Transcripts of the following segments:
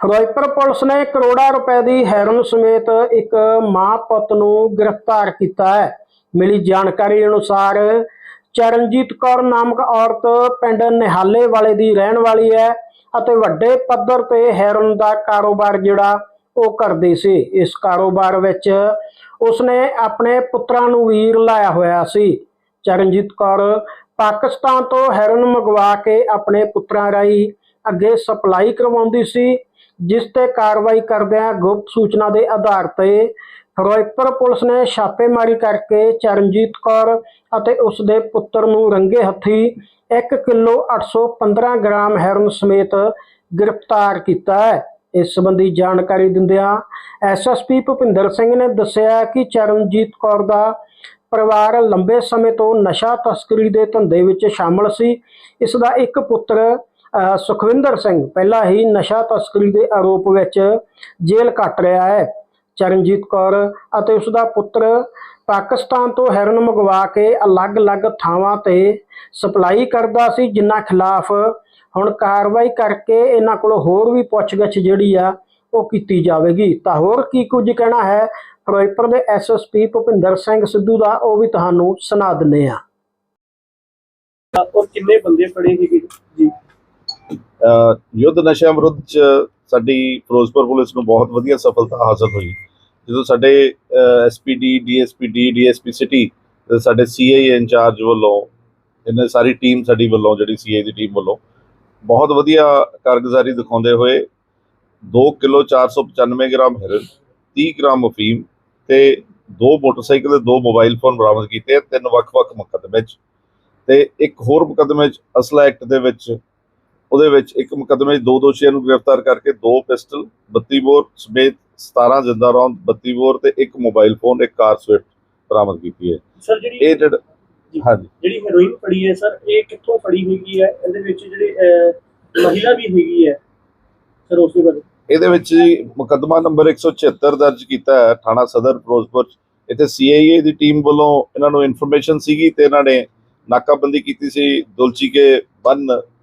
Firozpur police ਨੇ ਕਰੋੜਾਂ ਰੁਪਏ ਦੀ ਹੈਰਨ ਸਮੇਤ ਇੱਕ ਮਾਂ ਪੁੱਤ ਨੂੰ ਗ੍ਰਿਫਤਾਰ ਕੀਤਾ ਹੈ। ਮਿਲੀ ਜਾਣਕਾਰੀ ਅਨੁਸਾਰ ਚਰਨਜੀਤ ਕੌਰ ਨਾਮਕ ਔਰਤ ਪਿੰਡ ਨਿਹਾਲੇ ਵਾਲੇ ਦੀ ਰਹਿਣ ਵਾਲੀ ਹੈ ਅਤੇ ਵੱਡੇ ਪੱਧਰ ਤੇ ਹੈਰਨ ਦਾ ਕਾਰੋਬਾਰ ਜਿਹੜਾ ਉਹ ਕਰਦੀ ਸੀ। ਇਸ ਕਾਰੋਬਾਰ ਵਿੱਚ ਉਸਨੇ ਆਪਣੇ ਪੁੱਤਰਾਂ ਨੂੰ ਵੀ ਰਲਾਇਆ ਹੋਇਆ ਸੀ। ਚਰਨਜੀਤ ਕੌਰ ਪਾਕਿਸਤਾਨ ਤੋਂ ਹੈਰਨ ਮੰਗਵਾ ਕੇ ਆਪਣੇ ਪੁੱਤਰਾਂ ਰਾਹੀਂ ਅੱਗੇ ਸਪਲਾਈ ਕਰਵਾਉਂਦੀ ਸੀ ਜਿਸ ਤੇ ਕਾਰਵਾਈ ਕਰਦਿਆਂ ਗੁਪਤ ਸੂਚਨਾ ਦੇ ਆਧਾਰ ਤੇ ਫਿਰੋਜ਼ਪੁਰ ਪੁਲਿਸ ਨੇ ਛਾਪੇਮਾਰੀ ਕਰਕੇ ਚਰਨਜੀਤ ਕੌਰ ਅਤੇ ਉਸ ਦੇ ਪੁੱਤਰ ਨੂੰ ਰੰਗੇ ਹੱਥੀ 1 ਕਿਲੋ 815 ਗ੍ਰਾਮ ਹੈਰਨ ਸਮੇਤ ਗ੍ਰਿਫਤਾਰ ਕੀਤਾ ਹੈ। ਇਸ ਸੰਬੰਧੀ ਜਾਣਕਾਰੀ ਦਿੰਦਿਆਂ ਐਸਐਸਪੀ ਭੁਪਿੰਦਰ ਸਿੰਘ ਨੇ ਦੱਸਿਆ ਕਿ ਚਰਨਜੀਤ ਕੌਰ ਦਾ ਪਰਿਵਾਰ ਲੰਬੇ ਸਮੇਂ ਤੋਂ ਨਸ਼ਾ ਤਸਕਰੀ ਦੇ ਧੰਦੇ ਵਿੱਚ ਸ਼ਾਮਲ ਸੀ। ਇਸ ਦਾ ਇੱਕ ਪੁੱਤਰ ਸੁਖਵਿੰਦਰ ਸਿੰਘ ਪਹਿਲਾਂ ਹੀ ਨਸ਼ਾ ਤਸਕਰੀ ਦੇ ਆਰੋਪ ਵਿੱਚ ਜੇਲ੍ਹ ਕੱਟ ਰਿਹਾ ਹੈ। ਚਰਨਜੀਤ ਕੌਰ ਅਤੇ ਉਸ ਦਾ ਪੁੱਤਰ ਪਾਕਿਸਤਾਨ ਤੋਂ ਹੈਰਨ ਮੰਗਵਾ ਕੇ ਅਲੱਗ-ਅਲੱਗ ਥਾਵਾਂ ਤੇ ਸਪਲਾਈ ਕਰਦਾ ਸੀ, ਜਿਨ੍ਹਾਂ ਖਿਲਾਫ ਹੁਣ ਕਾਰਵਾਈ ਕਰਕੇ ਇਹਨਾਂ ਕੋਲ ਹੋਰ ਵੀ ਪੁੱਛਗਿੱਛ ਜਿਹੜੀ ਆ, ਉਹ ਕੀਤੀ ਜਾਵੇਗੀ। ਤਾਂ ਹੋਰ ਕੀ ਕੁਝ ਕਹਿਣਾ ਹੈ? ਫਿਰੋਜ਼ਪੁਰ ਦੇ ਐਸਐਸਪੀ ਭੁਪਿੰਦਰ ਸਿੰਘ ਸਿੱਧੂ ਦਾ ਉਹ ਵੀ ਤੁਹਾਨੂੰ ਸੁਣਾ ਦਿੰਦੇ ਆ ਉਹ ਕਿੰਨੇ ਬੰਦੇ ਫੜੇ ਸੀਗੇ? ਜੀ। ਯੁੱਧ ਨਸ਼ਿਆਂ ਵਿਰੁੱਧ ਚ ਸਾਡੀ ਫਿਰੋਜ਼ਪੁਰ ਪੁਲਿਸ ਨੂੰ ਬਹੁਤ ਵਧੀਆ ਸਫਲਤਾ ਹਾਸਲ ਹੋਈ। ਜਦੋਂ ਸਾਡੇ ਐਸਪੀਡੀ ਡੀਐਸਪੀਡੀ ਡੀਐਸਪੀ ਸਿਟੀ ਤੇ ਸਾਡੇ ਸੀਆਈ ਇੰਚਾਰਜ ਵੱਲੋਂ, ਇਹਨਾਂ ਸਾਰੀ ਟੀਮ ਸਾਡੀ ਵੱਲੋਂ, ਜਿਹੜੀ ਸੀਆਈ ਦੀ ਟੀਮ ਵੱਲੋਂ ਬਹੁਤ ਵਧੀਆ ਕਾਰਗੁਜ਼ਾਰੀ ਦਿਖਾਉਂਦੇ ਹੋਏ 2 ਕਿਲੋ 495 ਗ੍ਰਾਮ ਹੈਰੋਇਨ 30 ਗ੍ਰਾਮ ਅਫੀਮ ਤੇ ਦੋ ਮੋਟਰਸਾਈਕਲ ਤੇ ਦੋ ਮੋਬਾਈਲ ਫੋਨ ਬਰਾਮਦ ਕੀਤੇ ਤਿੰਨ ਵੱਖ-ਵੱਖ ਮੁਕੱਦਮੇ 'ਚ। ਤੇ ਇੱਕ ਹੋਰ ਮੁਕੱਦਮੇ 'ਚ ਅਸਲਾ ਐਕਟ ਦੇ ਵਿੱਚ ਉਹਦੇ ਵਿੱਚ ਇੱਕ ਮੁਕੱਦਮੇ 'ਚ ਦੋ ਦੋਸ਼ੀਆਂ ਨੂੰ ਗ੍ਰਿਫਤਾਰ ਕਰਕੇ ਦੋ ਪਿਸਟਲ 32 ਬੋਰ ਸਮੇਤ 17 ਜਿੰਦਾ ਰੌਂਦ 32 ਬੋਰ ਤੇ ਇੱਕ ਮੋਬਾਈਲ ਫੋਨ ਇੱਕ ਕਾਰ ਸਵਿਫਟ ਬਰਾਮਦ ਕੀਤੀ ਹੈ। ਸਰ ਜਿਹੜੀ ਇਹ ਜਿਹੜਾ ਹਾਂਜੀ। ਜਿਹੜੀ ਹੈਰੋਇਨ ਫੜੀ ਹੈ ਸਰ ਇਹ ਕਿੱਥੋਂ ਫੜੀ ਹੈਗੀ ਹੈ? ਇਹਦੇ ਵਿੱਚ ਜਿਹੜੀ ਮਹਿਲਾ ਵੀ ਹੈਗੀ ਹੈ ਸਰ ਉਸ ਦੇ ਬਾਰੇ। ਇਹਦੇ ਵਿੱਚ ਮੁਕੱਦਮਾ ਨੰਬਰ 176 ਦਰਜ ਕੀਤਾ ਹੈ ਥਾਣਾ ਸਦਰ ਫਿਰੋਜ਼ਪੁਰ। ਇੱਥੇ ਸੀਆਈਏ ਦੀ ਟੀਮ ਵੱਲੋਂ ਇਹਨਾਂ ਨੂੰ ਇਨਫੋਰਮੇਸ਼ਨ ਸੀਗੀ ਤੇ ਇਹਨਾਂ ਨੇ ਨਾਕਾਬੰਦੀ ਕੀਤੀ ਸੀ। ਦੁਲਚੀ ਕੇ ਬੰਨ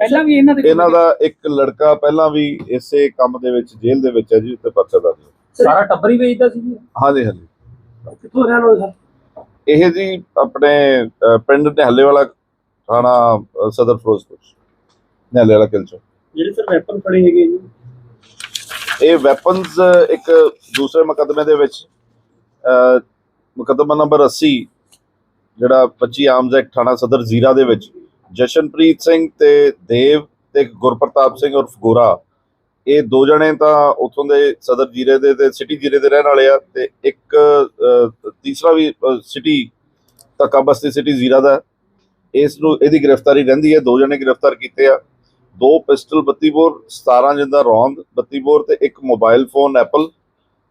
ਪਹਿਲਾਂ ਵੀ ਇਹਨਾਂ ਦੇ ਇਹਨਾਂ ਦਾ ਇੱਕ ਲੜਕਾ ਪਹਿਲਾਂ ਵੀ ਇਸੇ ਕੰਮ ਦੇ ਵਿੱਚ ਜੇਲ੍ਹ ਦੇ ਵਿੱਚ ਹੈ ਜੀ ਉੱਤੇ ਪਰਚਾ ਦਰਜ ਹੈ। ਸਾਰਾ ਟੱਬਰ ਹੀ ਵੇਚਦਾ ਸੀ ਜੀ? ਹਾਂਜੀ ਹਾਂਜੀ। ਕਿੱਥੋਂ ਰਹਿਣ ਵਾਲੇ ਸਰ ਇਹ ਜੀ ਆਪਣੇ ਪਿੰਡ ਨਿਹੱਲੇ ਵਾਲਾ ਥਾਣਾ ਸਦਰ ਫਿਰੋਜ਼ਪੁਰ ਨਿਹੱਲੇ ਵਾਲਾ ਕਿਲਚੋ ਜਿਹੜੇ ਸਰ ਵੈਪਨ ਫੜੇ ਹੈਗੇ ਜੀ। ਇਹ ਵੈਪਨਸ ਇੱਕ ਦੂਸਰੇ ਮੁਕੱਦਮੇ ਦੇ ਵਿੱਚ ਅ, ਮੁਕੱਦਮਾ ਨੰਬਰ 80 ਜਿਹੜਾ 25 ਆਰਮਜ਼ ਐਕਟ ਥਾਣਾ ਸਦਰ ਜ਼ੀਰਾ ਦੇ ਵਿੱਚ। ਜਸ਼ਨਪ੍ਰੀਤ ਸਿੰਘ ਤੇ ਦੇਵ ਤੇ ਗੁਰਪ੍ਰਤਾਪ ਸਿੰਘ ਉਰਫ ਗੋਰਾ। ਇਹ ਦੋ ਜਣੇ ਤਾਂ ਉੱਥੋਂ ਦੇ ਸਦਰ ਜੀਰੇ ਦੇ ਤੇ ਸਿਟੀ ਜੀਰੇ ਦੇ ਰਹਿਣ ਵਾਲੇ ਆ ਤੇ ਇੱਕ ਤੀਸਰਾ ਵੀ ਸਿਟੀ ਤਕਾਬਸਤੀ ਸਿਟੀ ਜ਼ੀਰਾ ਦਾ ਇਸ ਨੂੰ, ਇਹਦੀ ਗ੍ਰਿਫਤਾਰੀ ਰਹਿੰਦੀ ਹੈ, ਦੋ ਜਣੇ ਗ੍ਰਿਫਤਾਰ ਕੀਤੇ ਆ। ਦੋ ਪਿਸਟਲ 32 ਬੋਰ 17 ਜਿੰਦਾ ਰੌਂਦ 32 ਬੋਰ ਤੇ ਇੱਕ ਮੋਬਾਈਲ ਫੋਨ ਐਪਲ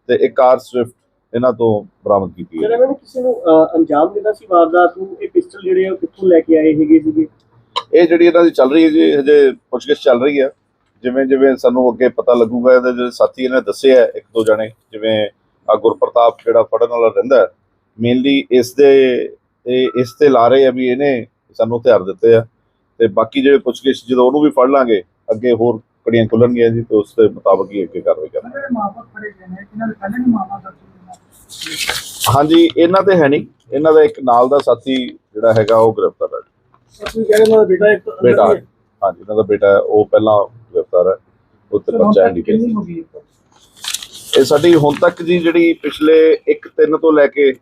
ਤੇ ਇੱਕ ਕਾਰ ਸਵਿਫਟ। ਇਹਨਾਂ ਤੋਂ ਬਰਾਮਦ ਕੀਤੀ ਹੈ। ਇਹਨਾਂ ਕਿਸੇ ਨੂੰ ਅੰਜਾਮ ਦੇਣਾ ਸੀ ਵਾਰਦਾਤ ਨੂੰ? ਇਹ ਪਿਸਟਲ ਜਿਹੜੇ ਆ ਉਹ ਕਿੱਥੋਂ ਲੈ ਕੇ ਆਏ ਹੈਗੇ ਸੀਗੇ? ਇਹ ਜਿਹੜੀ ਇਹਨਾਂ ਦੀ ਚੱਲ ਰਹੀ ਹੈ ਜੀ ਹਜੇ ਪੁੱਛਗਿੱਛ ਚੱਲ ਰਹੀ ਹੈ। ਜਿਵੇਂ ਜਿਵੇਂ ਸਾਨੂੰ ਅੱਗੇ ਪਤਾ ਲੱਗੂਗਾ ਇਹਦੇ ਜਿਹੜੇ ਸਾਥੀ ਇਹਨੇ ਦੱਸੇ ਆ ਇੱਕ ਦੋ ਜਣੇ ਜਿਵੇਂ ਆ ਗੁਰਪ੍ਰਤਾਪ ਜਿਹੜਾ ਫੜਨ ਵਾਲਾ ਰਹਿੰਦਾ ਮੇਨਲੀ ਇਸ ਦੇ ਇਹ ਇਸ ਤੇ ਲਾ ਰਹੇ ਆ ਵੀ ਇਹਨੇ ਸਾਨੂੰ ਹਥਿਆਰ ਦਿੱਤੇ ਆ। ਤੇ ਬਾਕੀ ਜਿਹੜੇ ਪੁੱਛਗਿੱਛ ਜਦੋਂ ਉਹਨੂੰ ਵੀ ਫੜ ਲਾਂਗੇ ਅੱਗੇ ਹੋਰ ਕੜੀਆਂ ਖੁੱਲਣਗੀਆਂ ਜੀ ਤੇ ਉਸ ਦੇ ਮੁਤਾਬਕ ਹੀ ਅੱਗੇ ਕਾਰਵਾਈ ਕਰਾਂਗੇ। ਹਾਂਜੀ ਇਹਨਾਂ ਤੇ ਹੈ ਨਹੀਂ। ਇਹਨਾਂ ਦਾ ਇੱਕ ਨਾਲ ਦਾ ਸਾਥੀ ਜਿਹੜਾ ਹੈਗਾ ਉਹ ਗ੍ਰਿਫਤਾਰ ਬੇਟਾ ਇੱਕ ਬੇਟਾ ਹੀ ਹੈ। ਹਾਂਜੀ ਇਹਨਾਂ ਦਾ ਬੇਟਾ ਹੈ ਉਹ ਪਹਿਲਾਂ ਗ੍ਰਿਫਤਾਰ ਹੈ ਉੱਤੇ ਪਰਚਾ ਹੋ ਗਈ ਇਹ ਸਾਡੀ ਹੁਣ ਤੱਕ ਜੀ ਜਿਹੜੀ ਪਿਛਲੇ 1 3 ਤੋਂ ਲੈ ਕੇ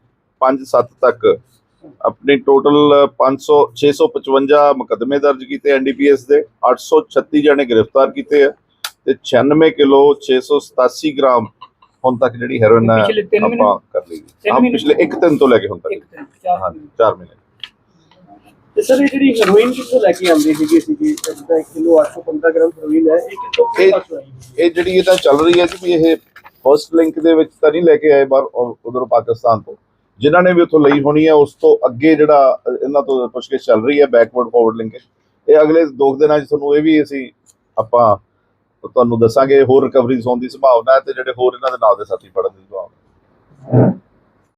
5 7 ਤੱਕ ਆਪਣੀ ਟੋਟਲ 500 655 ਮੁਕੱਦਮੇ ਦਰਜ ਕੀਤੇ ਐਨਡੀਪੀਐਸ ਦੇ 836 ਜਣੇ ਗ੍ਰਿਫਤਾਰ ਕੀਤੇ ਆ ਤੇ 96 ਕਿਲੋ 687 ਗ੍ਰਾਮ ਹੁਣ ਤੱਕ ਜਿਹੜੀ ਹੈਰੋਇਨ ਹੈ ਆਪਾਂ ਕਰ ਲਈ। ਹਾਂ? ਪਿਛਲੇ 1 3 ਤੋਂ ਲੈ ਕੇ ਹੁਣ ਤੱਕ। ਹਾਂਜੀ 4 ਮਹੀਨੇ। ਤੇ ਸਰ ਇਹ ਜਿਹੜੀ ਹੈਰੋਇਨ ਕਿੱਥੋਂ ਲੈ ਕੇ ਆਉਂਦੇ ਸੀਗੇ ਸੀਗੇ? ਜਿੱਦਾਂ 1 ਕਿਲੋ 815 ਗ੍ਰਾਮ ਹੈਰੋਇਨ ਹੈ ਇਹ ਕਿੱਥੋਂ ਇਹ- ਪਾਸੋਂ ਆਈ ਇਹ ਜਿਹੜੀ ਇਹ ਤਾਂ ਚੱਲ ਰਹੀ ਹੈ ਜੀ ਵੀ ਇਹ ਫਰਸਟ ਲਿੰਕ ਦੇ ਵਿੱਚ ਤਾਂ ਨਹੀਂ ਲੈ ਕੇ ਆਏ ਬਾਹਰ ਉਧਰੋਂ ਪਾਕਿਸਤਾਨ ਤੋਂ। ਜਿਨ੍ਹਾਂ ਨੇ ਵੀ ਉੱਥੋਂ ਲਈ ਹੋਣੀ ਹੈ ਉਸ ਤੋਂ ਅੱਗੇ ਜਿਹੜਾ ਅ, ਇਹਨਾਂ ਤੋਂ ਪੁੱਛਗਿੱਛ ਚੱਲ ਰਹੀ ਹੈ ਬੈਕਵਰਡ ਫਾਰਵਰਡ ਲਿੰਕੇਜ ਇਹ ਅਗਲੇ ਦੋ ਕੁ ਦਿਨਾਂ 'ਚ ਤੁਹਾਨੂੰ ਇਹ ਵੀ ਅਸੀਂ ਆਪਾਂ ਤੁਹਾਨੂੰ ਦੱਸਾਂਗੇ ਹੋਰ ਰਿਕਵਰੀਜ਼ ਹੋਣ ਦੀ ਸੰਭਾਵਨਾ ਹੈ ਤੇ ਜਿਹੜੇ ਹੋਰ ਇਹਨਾਂ ਦੇ ਨਾਲ ਦੇ ਸਾਥੀ ਫੜਨ ਦੀ ਸੰਭਾਵਨਾ ਹੈ।